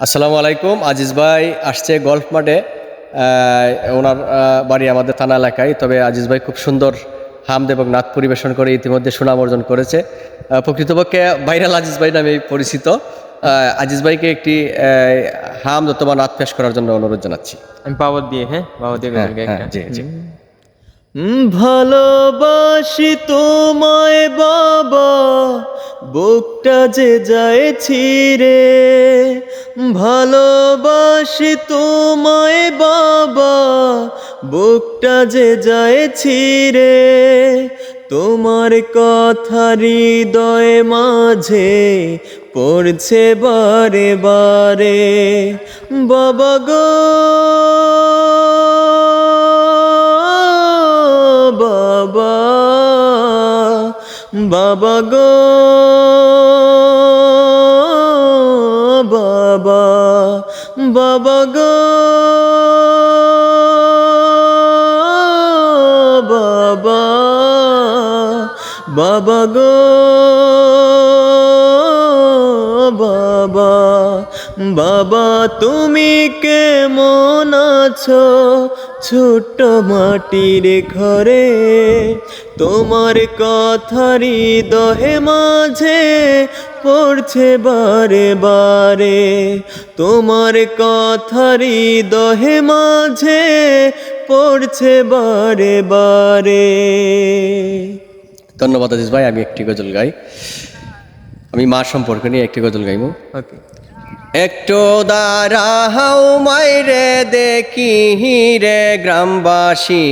আসসালামু আলাইকুম আজিজ ভাই আসছে গল্ফ মাঠে ওনার বাড়ি আমাদের থানা এলাকায়। তবে আজিজ ভাই খুব সুন্দর হামদ এবং নাথ পরিবেশন করে ইতিমধ্যে সুনাম অর্জন করেছে। প্রকৃতপক্ষে ভাইরাল আজিজ ভাই নামে পরিচিত। আজিজ ভাইকে একটি হাম অথবা নাচ পেশ করার জন্য অনুরোধ জানাচ্ছি। আমি পাওয়ার দিয়ে হ্যাঁ? পাওয়ার দিয়ে হ্যাঁ হ্যাঁ। জি জি হুম, ভালোবাসি তোমায় বাবা। বুকটা যে যায় ছিড়ে, ভালোবাসি তোমায় বাবা, বুকটা যে যায় ছিড়ে, তোমার কথা হৃদয় মাঝে পড়ছে বারে বারে। বাবা গো বাবা গো বাবা বাবা গো বাবা বাবা গো বাবা বাবা তুমি কেমন আছো? ছোট্ট মাটির ঘরে তোমার কথারি দহে মাঝে পড়ছে বারে বারে। তোমার কথারি দহে মাঝে পড়ছে বারে বারে। ধন্যবাদ আজিজ ভাই আমি একটি গজল গাই। আমি মা সম্পর্কে নিয়ে একটি গজল গাইবো। ওকে একটু দাঁড়াও মাইরে দেখি রে গ্রামবাসী।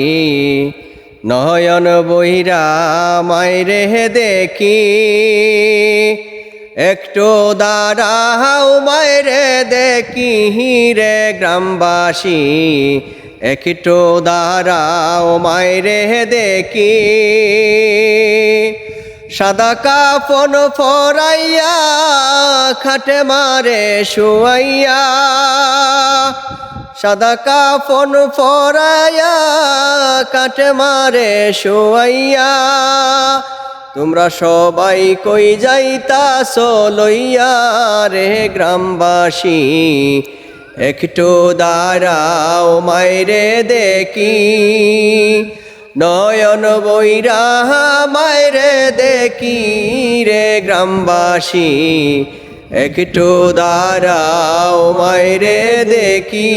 নয়ন বহিরা মাইরে দেখি। একটু দাঁড়াও মাইরে দেখি রে গ্রামবাসী। একটু দাঁড়াও মাইরে দেখি। সাদা কাপন ফরাইয়া, খাটে মারে শুয়াইয়া। সাদা কাপন ফরাইয়া কাটে মারে শুয়াইয়া। তোমরা সবাই কই যাইতা লইয়া রে গ্রামবাসী? একটু দাঁড়াও মাইরে দেখি। নয়ন বৈরা মায়ের দেখি রে গ্রামবাসী একটু দাঁড়াও মায়ের দেখি।